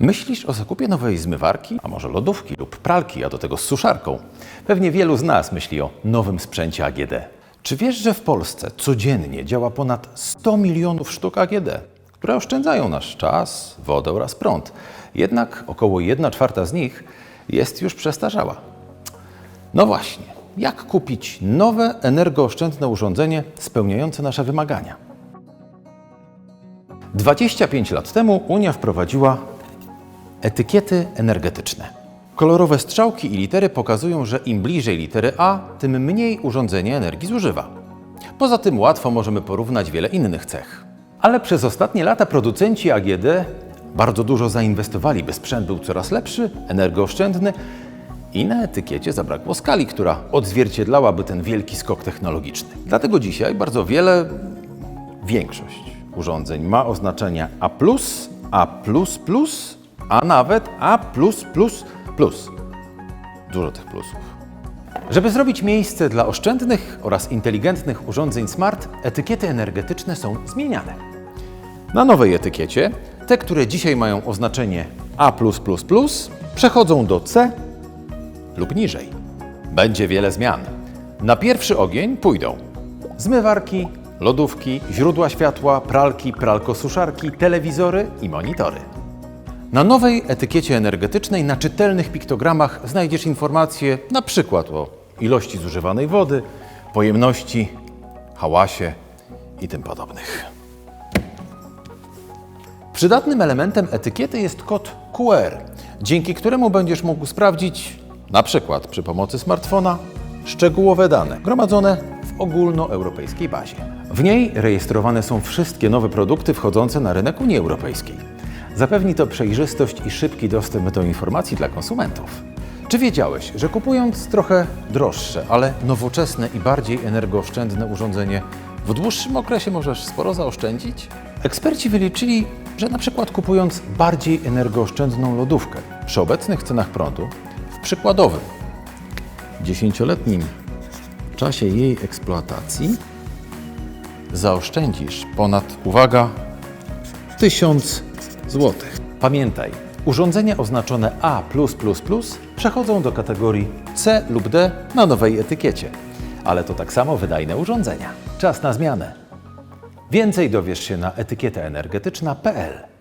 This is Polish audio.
Myślisz o zakupie nowej zmywarki, a może lodówki lub pralki, a do tego z suszarką? Pewnie wielu z nas myśli o nowym sprzęcie AGD. Czy wiesz, że w Polsce codziennie działa ponad 100 milionów sztuk AGD, które oszczędzają nasz czas, wodę oraz prąd? Jednak około 1 czwarta z nich jest już przestarzała. No właśnie, jak kupić nowe, energooszczędne urządzenie spełniające nasze wymagania? 25 lat temu Unia wprowadziła etykiety energetyczne. Kolorowe strzałki i litery pokazują, że im bliżej litery A, tym mniej urządzenie energii zużywa. Poza tym łatwo możemy porównać wiele innych cech. Ale przez ostatnie lata producenci AGD bardzo dużo zainwestowali, by sprzęt był coraz lepszy, energooszczędny i na etykiecie zabrakło skali, która odzwierciedlałaby ten wielki skok technologiczny. Dlatego dzisiaj bardzo wiele Większość urządzeń ma oznaczenia A, A, a nawet A. Dużo tych plusów. Żeby zrobić miejsce dla oszczędnych oraz inteligentnych urządzeń smart, etykiety energetyczne są zmieniane. Na nowej etykiecie te, które dzisiaj mają oznaczenie A, przechodzą do C lub niżej. Będzie wiele zmian. Na pierwszy ogień pójdą zmywarki, lodówki, źródła światła, pralki, pralkosuszarki, telewizory i monitory. Na nowej etykiecie energetycznej na czytelnych piktogramach znajdziesz informacje na przykład o ilości zużywanej wody, pojemności, hałasie i tym podobnych. Przydatnym elementem etykiety jest kod QR, dzięki któremu będziesz mógł sprawdzić, na przykład przy pomocy smartfona, szczegółowe dane gromadzone w ogólnoeuropejskiej bazie. W niej rejestrowane są wszystkie nowe produkty wchodzące na rynek Unii Europejskiej. Zapewni to przejrzystość i szybki dostęp do informacji dla konsumentów. Czy wiedziałeś, że kupując trochę droższe, ale nowoczesne i bardziej energooszczędne urządzenie, w dłuższym okresie możesz sporo zaoszczędzić? Eksperci wyliczyli, że na przykład kupując bardziej energooszczędną lodówkę przy obecnych cenach prądu, w przykładowym 10-letnim czasie jej eksploatacji zaoszczędzisz ponad, uwaga, 1000 zł. Pamiętaj, urządzenia oznaczone A przechodzą do kategorii C lub D na nowej etykiecie, ale to tak samo wydajne urządzenia. Czas na zmianę. Więcej dowiesz się na etykietenergetyczna.pl.